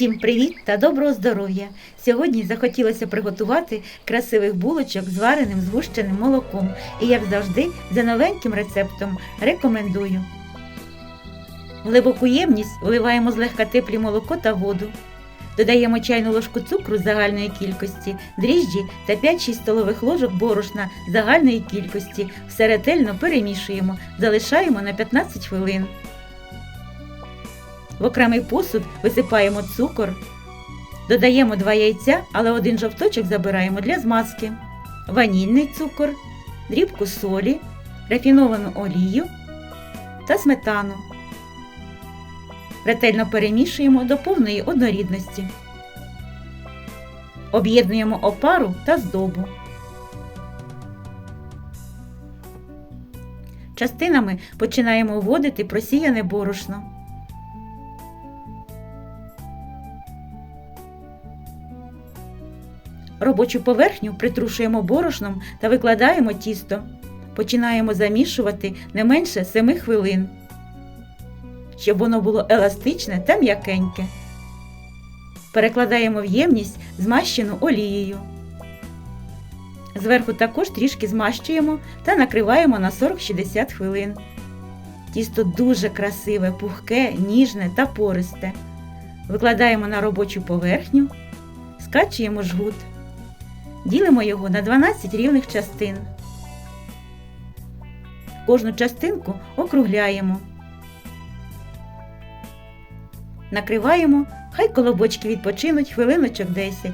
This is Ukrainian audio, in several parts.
Всім привіт та доброго здоров'я! Сьогодні захотілося приготувати красивих булочок з вареним згущеним молоком. І, як завжди, за новеньким рецептом рекомендую. В глибоку ємність вливаємо злегка теплі молоко та воду. Додаємо чайну ложку цукру загальної кількості, дріжджі та 5-6 столових ложок борошна загальної кількості. Все ретельно перемішуємо, залишаємо на 15 хвилин. В окремий посуд висипаємо цукор, додаємо 2 яйця, але один жовточок забираємо для змазки, ванільний цукор, дрібку солі, рафіновану олію та сметану. Ретельно перемішуємо до повної однорідності. Об'єднуємо опару та здобу. Частинами починаємо вводити просіяне борошно. Робочу поверхню притрушуємо борошном та викладаємо тісто. Починаємо замішувати не менше 7 хвилин, щоб воно було еластичне та м'якеньке. Перекладаємо в ємність змащену олією. Зверху також трішки змащуємо та накриваємо на 40-60 хвилин. Тісто дуже красиве, пухке, ніжне та пористе. Викладаємо на робочу поверхню, скачуємо жгут. Ділимо його на 12 рівних частин. Кожну частинку округляємо. Накриваємо, хай колобочки відпочинуть хвилиночок 10.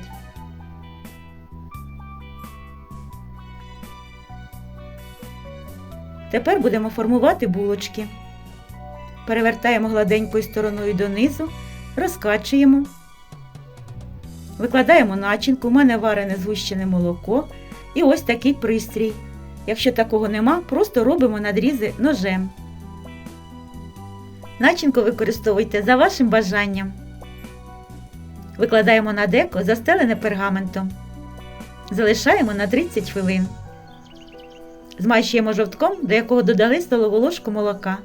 Тепер будемо формувати булочки. Перевертаємо гладенькою стороною донизу, розкачуємо. Викладаємо начинку, у мене варене згущене молоко і ось такий пристрій. Якщо такого нема, просто робимо надрізи ножем. Начинку використовуйте за вашим бажанням. Викладаємо на деко, застелене пергаментом. Залишаємо на 30 хвилин. Змащуємо жовтком, до якого додали столову ложку молока.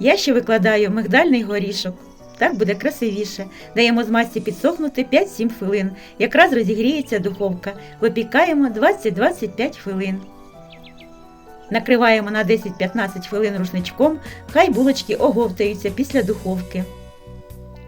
Я ще викладаю мигдальний горішок. Так буде красивіше. Даємо змазці підсохнути 5-7 хвилин. Якраз розігріється духовка. Випікаємо 20-25 хвилин. Накриваємо на 10-15 хвилин рушничком, хай булочки оговтаються після духовки.